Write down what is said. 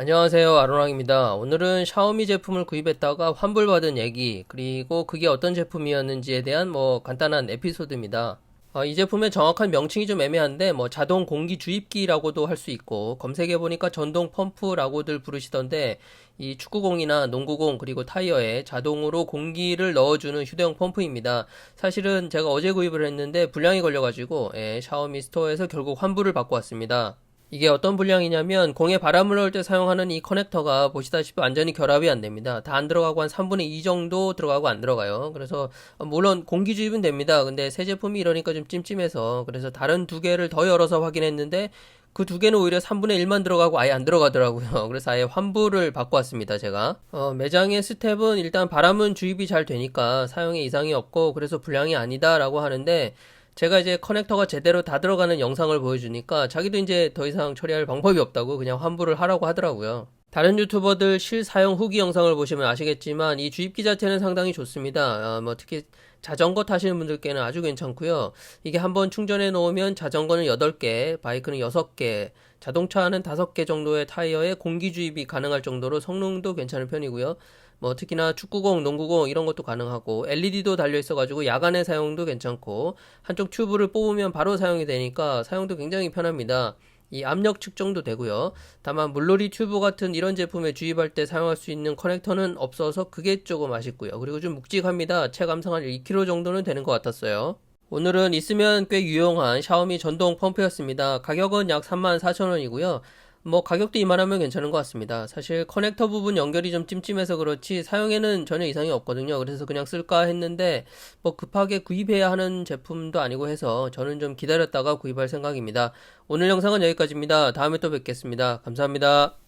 안녕하세요. 아로랑입니다. 오늘은 샤오미 제품을 구입했다가 환불받은 얘기, 그리고 그게 어떤 제품이었는지에 대한 뭐 간단한 에피소드입니다. 어, 이 제품의 정확한 명칭이 좀 애매한데, 뭐 자동 공기 주입기라고도 할 수 있고, 검색해 보니까 전동 펌프라고들 부르시던데, 이 축구공이나 농구공, 그리고 타이어에 자동으로 공기를 넣어주는 휴대용 펌프입니다. 사실은 제가 어제 구입을 했는데, 불량이 걸려가지고, 예, 샤오미 스토어에서 결국 환불을 받고 왔습니다. 이게 어떤 분량이냐면 공에 바람을 넣을 때 사용하는 이 커넥터가 보시다시피 완전히 결합이 안 됩니다. 다 안 들어가고 한 3분의 2 정도 들어가고 안 들어가요. 그래서 물론 공기 주입은 됩니다. 근데 새 제품이 이러니까 좀 찜찜해서 그래서 다른 두 개를 더 열어서 확인했는데 그두 개는 오히려 3분의 1만 들어가고 아예 안 들어가더라고요. 그래서 아예 환불을 받고 왔습니다, 제가. 어, 매장의 스텝은 일단 바람은 주입이 잘 되니까 사용에 이상이 없고 그래서 불량이 아니다라고 하는데 제가 이제 커넥터가 제대로 다 들어가는 영상을 보여주니까 자기도 이제 더 이상 처리할 방법이 없다고 그냥 환불을 하라고 하더라고요. 다른 유튜버들 실사용 후기 영상을 보시면 아시겠지만 이 주입기 자체는 상당히 좋습니다. 어, 뭐 특히 자전거 타시는 분들께는 아주 괜찮고요. 이게 한번 충전해 놓으면 자전거는 8개, 바이크는 6개, 자동차는 5개 정도의 타이어에 공기 주입이 가능할 정도로 성능도 괜찮은 편이고요. 뭐 특히나 축구공, 농구공 이런 것도 가능하고 LED도 달려 있어가지고 야간에 사용도 괜찮고 한쪽 튜브를 뽑으면 바로 사용이 되니까 사용도 굉장히 편합니다. 이 압력 측정도 되고요. 다만 물놀이 튜브 같은 이런 제품에 주입할 때 사용할 수 있는 커넥터는 없어서 그게 조금 아쉽고요. 그리고 좀 묵직합니다. 체감상 한 2kg 정도는 되는 것 같았어요. 오늘은 있으면 꽤 유용한 샤오미 전동 펌프였습니다. 가격은 약 34,000원이고요. 뭐 가격도 이만하면 괜찮은 것 같습니다. 사실 커넥터 부분 연결이 좀 찜찜해서 그렇지 사용에는 전혀 이상이 없거든요. 그래서 그냥 쓸까 했는데 뭐 급하게 구입해야 하는 제품도 아니고 해서 저는 좀 기다렸다가 구입할 생각입니다. 오늘 영상은 여기까지입니다. 다음에 또 뵙겠습니다. 감사합니다.